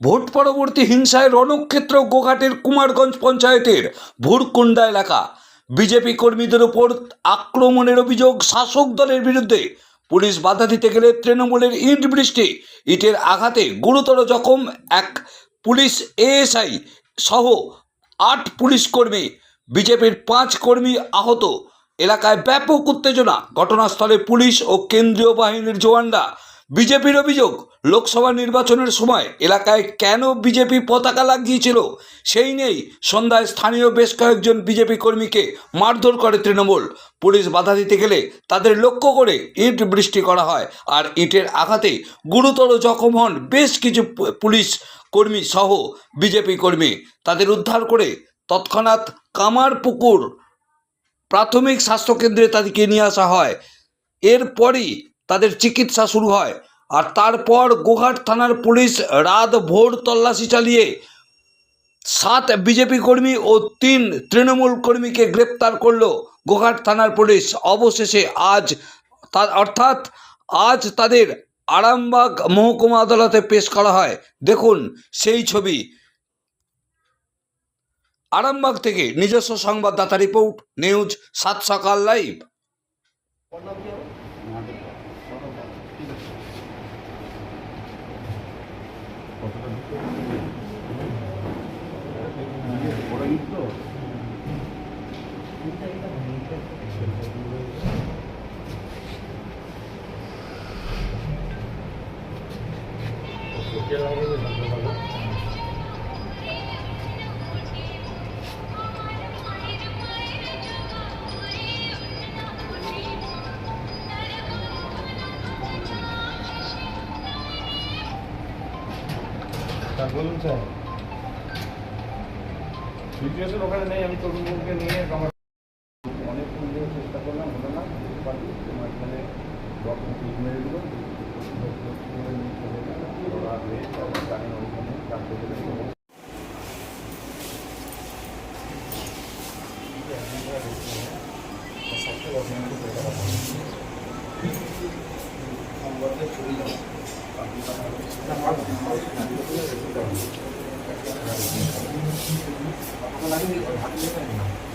Vote পরবর্তী হিংসায় রণক্ষেত্র গোঘাটের কুমারগঞ্জ পঞ্চায়েতের ভুরকুন্ডা এলাকা। বিজেপি কর্মীদের উপর আক্রমণের অভিযোগ শাসক দলের বিরুদ্ধে। পুলিশ বাধা দিতে গেলে তৃণমূলের ইট বৃষ্টি, ইটের আঘাতে গুরুতর জখম এক পুলিশ এএসআই সহ আট পুলিশ কর্মী। বিজেপির পাঁচ কর্মী আহত। এলাকায় ব্যাপক উত্তেজনা। ঘটনাস্থলে পুলিশ ও কেন্দ্রীয় বাহিনীর জওয়ানরা বিজেপির অভিযোগ, লোকসভা নির্বাচনের সময় এলাকায় কেন বিজেপি পতাকা লাগিয়েছিল? সেই নেই সন্ধ্যায় স্থানীয় বেশ কয়েকজন বিজেপি কর্মীকে মারধর করে তৃণমূল। পুলিশ বাধা দিতে গেলে তাদের লক্ষ্য করে ইট বৃষ্টি করা হয় আর ইটের আঘাতে গুরুতর জখম হন বেশ কিছু পুলিশ কর্মী সহ বিজেপি কর্মী। তাদের উদ্ধার করে তৎক্ষণাৎ কামারপুকুর প্রাথমিক স্বাস্থ্যকেন্দ্রে তাদেরকে নিয়ে আসা হয়। এরপরই তাদের চিকিৎসা শুরু হয়। আর তারপর গোঘাট থানার পুলিশ রাত ভোর তল্লাশি চালিয়ে সাত বিজেপি কর্মী ও তিন তৃণমূল কর্মীকে গ্রেপ্তার করল গোঘাট থানার পুলিশ। অবশেষে আজ অর্থাৎ আজ তাদের আরামবাগ মহকুমা আদালতে পেশ করা হয়। দেখুন সেই ছবি। আরামবাগ থেকে নিজস্ব সংবাদদাতা রিপোর্ট, নিউজ, সাত সকাল লাইভ। স্যার বলুন স্যার সিচুয়েশন ওখানে নেই আমি তরুণকে নিয়ে আমার অনেক ফোন দিয়ে চেষ্টা করলাম হলো না পারি মাঝখানে ডক্টর ঠিক মেরে দিল ওরা হয়েছে আমি জানি না ওইখানে ডাক্তার বলে দিল। ইংরেজি 那花子，那花子，感觉有点有，那叫？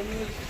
ছবি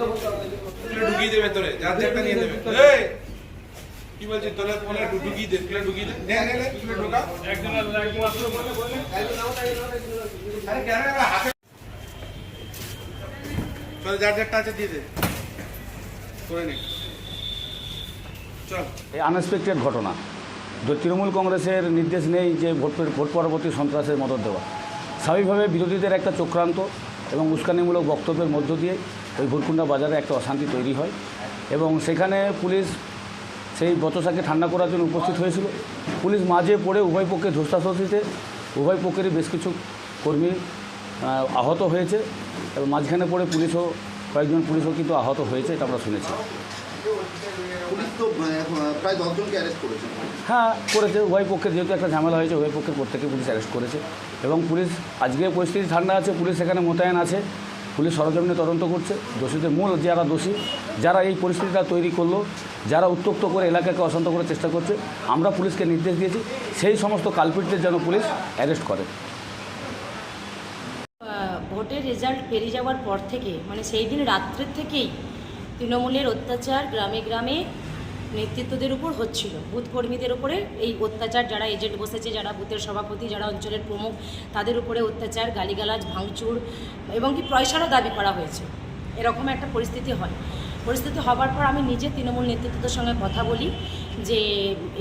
ঢুকিয়ে দেবে তোরে যার যারটা নিয়ে দেবে কি বলছিস তোরে ফোনে ঢুকিয়ে দে তুলে ঢুকিয়ে দে। নে নে নে তুলে ঢোকা। একজন আরে কেন হাতে চল যার যারটা আছে দিয়ে দে। করে নে। চল। এই আনএক্সপেক্টেড ঘটনা। যে তৃণমূল কংগ্রেসের নির্দেশ নেই যে ভোট ভোট পরবর্তী সন্ত্রাসের মদত দেওয়া। স্বাভাবিকভাবে বিরোধীদের একটা চক্রান্ত এবং উস্কানিমূলক বক্তব্যের মধ্য দিয়ে ওই ভুরকুন্ডা বাজারে একটা অশান্তি তৈরি হয় এবং সেখানে পুলিশ সেই বচসাকে ঠান্ডা করার জন্য উপস্থিত হয়েছিল। পুলিশ মাঝে পড়ে উভয় পক্ষে ধস্তাধস্তিতে উভয় পক্ষেরই বেশ কিছু কর্মী আহত হয়েছে এবং মাঝখানে পড়ে পুলিশও কয়েকজন পুলিশও কিন্তু আহত হয়েছে এটা আমরা শুনেছি। করেছে। হ্যাঁ করেছে। উভয় পক্ষের যেহেতু একটা ঝামেলা হয়েছে উভয় পক্ষের প্রত্যেকে পুলিশ অ্যারেস্ট করেছে। এবং পুলিশ আজকে পরিস্থিতি ঠান্ডা আছে পুলিশ সেখানে মোতায়েন আছে। পুলিশ সরজমিনে তদন্ত করছে। দোষীদের মূল যারা দোষী, যারা এই পরিস্থিতিটা তৈরি করল, যারা উত্তক্ত করে এলাকাকে অশান্ত করার চেষ্টা করছে, আমরা পুলিশকে নির্দেশ দিয়েছি, সেই সমস্ত কালপিটদের যেন পুলিশ অ্যারেস্ট করে। ভোটের রেজাল্ট বেরিয়ে যাওয়ার পর থেকে মানে সেই দিন রাত্রের থেকেই তৃণমূলের অত্যাচার গ্রামে গ্রামে নেতৃত্বদের উপর হচ্ছিল। বুথ কর্মীদের উপরে এই অত্যাচার, যারা এজেন্ট বসেছে, যারা বুথের সভাপতি, যারা অঞ্চলের প্রমুখ, তাদের উপরে অত্যাচার, গালিগালাজ, ভাঙচুর এবং কি পয়সারও দাবি করা হয়েছে। এরকম একটা পরিস্থিতি হয়। পরিস্থিতি হবার পর আমি নিজে তৃণমূল নেতৃত্বদের সঙ্গে কথা বলি। যে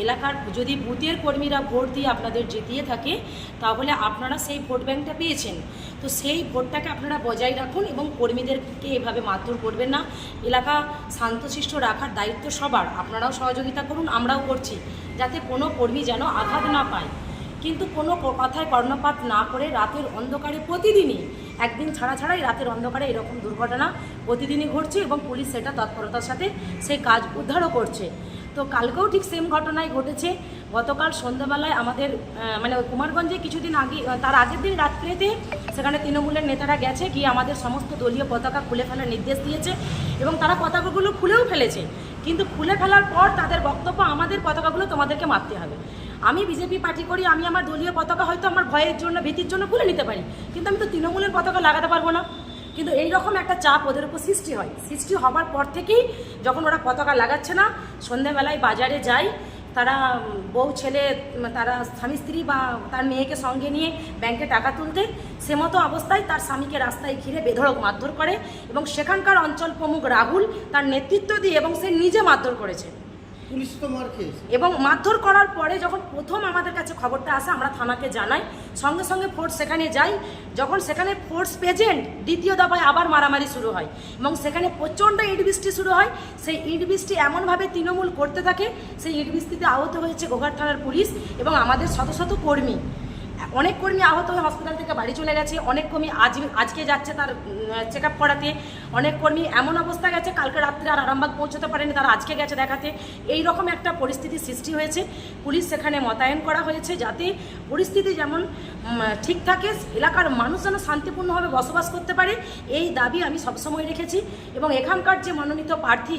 এলাকার যদি বুথের কর্মীরা ভোট দিয়ে আপনাদের জিতিয়ে থাকে, তাহলে আপনারা সেই ভোট ব্যাংকটা পেয়েছেন। তো সেই ভোটটাকে আপনারা বজায় রাখুন এবং কর্মীদেরকে এভাবে মারধর করবেন না। এলাকা শান্তশিষ্ট রাখার দায়িত্ব সবার। আপনারাও সহযোগিতা করুন, আমরাও করছি, যাতে কোনো কর্মী যেন আঘাত না পায়। কিন্তু কোনো কথায় কর্ণপাত না করে রাতের অন্ধকারে প্রতিদিনই, একদিন ছাড়া ছাড়াই রাতের অন্ধকারে এরকম দুর্ঘটনা প্রতিদিনই ঘটছে এবং পুলিশ সেটা তৎপরতার সাথে সেই কাজ উদ্ধারও করছে। তো কালকেও ঠিক সেম ঘটনাই ঘটেছে। গতকাল সন্ধ্যাবেলায় আমাদের মানে কুমারগঞ্জে কিছুদিন আগে তার আগের দিন রাত্রেতে সেখানে তৃণমূলের নেতারা গেছে, গিয়ে আমাদের সমস্ত দলীয় পতাকা খুলে ফেলার নির্দেশ দিয়েছে এবং তারা পতাকাগুলো খুলেও ফেলেছে। কিন্তু খুলে ফেলার পর তাদের বক্তব্য, আমাদের পতাকাগুলো তোমাদেরকে মারতে হবে। আমি বিজেপি পার্টি করি, আমি আমার দলীয় পতাকা হয়তো আমার ভয়ের জন্য, ভীতির জন্য খুলে নিতে পারি, কিন্তু আমি তো তৃণমূলের পতাকা লাগাতে পারব না। কিন্তু এই রকম একটা চাপ ওদের উপর সৃষ্টি হয়। সৃষ্টি হবার পর থেকেই যখন ওরা পতাকা লাগাচ্ছে না, সন্ধেবেলায় বাজারে যায় তারা বউ ছেলে তারা স্বামী স্ত্রী বা তার মেয়েকে সঙ্গে নিয়ে ব্যাংকে টাকা তুলতে, সে মতো অবস্থায় তার স্বামীকে রাস্তায় ঘিরে বেধড়ক মারধর করে এবং সেখানকার অঞ্চল প্রমুখ রাহুল তার নেতৃত্ব দিয়ে এবং সে নিজে মারধর করেছে। এবং মারধর করার পরে যখন প্রথম আমাদের কাছে খবরটা আসে, আমরা থানাকে জানাই। সঙ্গে সঙ্গে ফোর্স সেখানে যাই। যখন সেখানে ফোর্স প্রেজেন্ট দ্বিতীয় দফায় আবার মারামারি শুরু হয়। এবং সেখানে প্রচণ্ড ইট বৃষ্টি শুরু হয়। সেই ইট বৃষ্টি এমনভাবে তৃণমূল করতে থাকে, সেই ইট বৃষ্টিতে আহত হয়েছে গোঘাট থানার পুলিশ এবং আমাদের শত শত কর্মী। অনেক কর্মী আহত হয়ে হসপিটাল থেকে বাড়ি চলে গেছে, অনেক কর্মী আজ, আজকে যাচ্ছে তার চেক আপ করাতে, অনেক কর্মী এমন অবস্থা গেছে, কালকে রাত্রে আর আরামবাগ পৌঁছতে পারেনি, তারা আজকে গেছে দেখাতে। এই রকম একটা পরিস্থিতি সৃষ্টি হয়েছে, পুলিশ সেখানে মোতায়েন করা হয়েছে যাতে পরিস্থিতি যেমন ঠিক থাকে, এলাকার মানুষ যেন শান্তিপূর্ণভাবে বসবাস করতে পারে, এই দাবি আমি সবসময় রেখেছি। এবং এখানকার যে মনোনীত প্রার্থী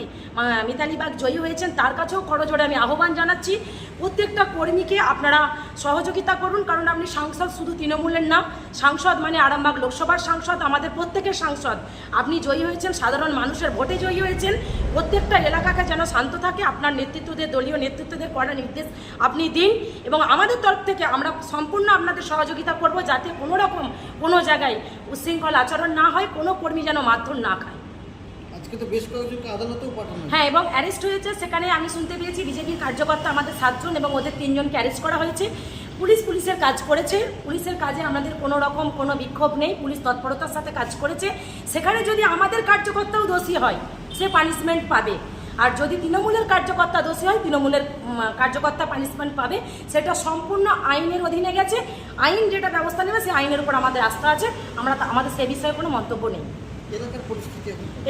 মিতালি বাগ জয়ী হয়েছেন, তার কাছেও করজোড়ে আমি আহ্বান জানাচ্ছি। প্রত্যেকটা কর্মীকে আপনারা সহযোগিতা করুন, কারণ আপনি সাংসদ শুধু তৃণমূলের না, সাংসদ মানে আরামবাগ লোকসভার সাংসদ, আমাদের প্রত্যেকের সাংসদ। আপনি জয়ী হয়েছেন, সাধারণ মানুষের ভোটে জয়ী হয়েছেন। প্রত্যেকটা এলাকাকে যেন শান্ত থাকে, আপনার নেতৃত্বদের, দলীয় নেতৃত্বদের করা নির্দেশ আপনি দিন এবং আমাদের তরফ থেকে আমরা সম্পূর্ণ আপনাদের সহযোগিতা করব, যাতে কোনো রকম কোনো জায়গায় উশৃঙ্খল আচরণ না হয়, কোনো কর্মী যেন মারধর না খায়। হ্যাঁ এবং অ্যারেস্ট হয়েছে, সেখানে আমি শুনতে পেয়েছি বিজেপির কার্যকর্তা আমাদের সাতজন এবং ওদের তিনজনকে অ্যারেস্ট করা হয়েছে। পুলিশ পুলিশের কাজ করেছে, পুলিশের কাজে আমাদের কোনো রকম কোনো বিক্ষোভ নেই, পুলিশ তৎপরতার সাথে কাজ করেছে। সেখানে যদি আমাদের কার্যকর্তাও দোষী হয়, সে পানিশমেন্ট পাবে। আর যদি তৃণমূলের কার্যকর্তা দোষী হয়, তৃণমূলের কার্যকর্তা পানিশমেন্ট পাবে। সেটা সম্পূর্ণ আইনের অধীনে গেছে। আইন যেটা ব্যবস্থা নেবে, সেই আইনের উপর আমাদের আস্থা আছে। আমরা আমাদের সে বিষয়ে কোনো মন্তব্য নেই।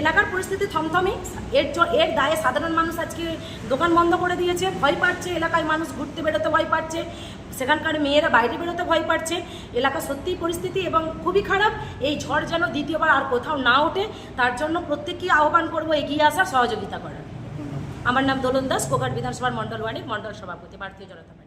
এলাকার পরিস্থিতি থমথমে। এর এর দায়ে সাধারণ মানুষ আজকে দোকান বন্ধ করে দিয়েছে। ভয় পাচ্ছে, এলাকায় মানুষ ঘুরতে বেরোতে ভয় পাচ্ছে। সেখানকার মেয়েরা বাইরে বেরোতে ভয় পাচ্ছে। এলাকা সত্যিই পরিস্থিতি এবং খুবই খারাপ। এই ঝড় যেন দ্বিতীয়বার আর কোথাও না ওঠে, তার জন্য প্রত্যেককেই আহ্বান করব এগিয়ে আসার সহযোগিতা করার। আমার নাম দোলন দাস, কোকাট বিধানসভার মণ্ডল ওয়ার্ডের মণ্ডল সভাপতি, ভারতীয় জনতা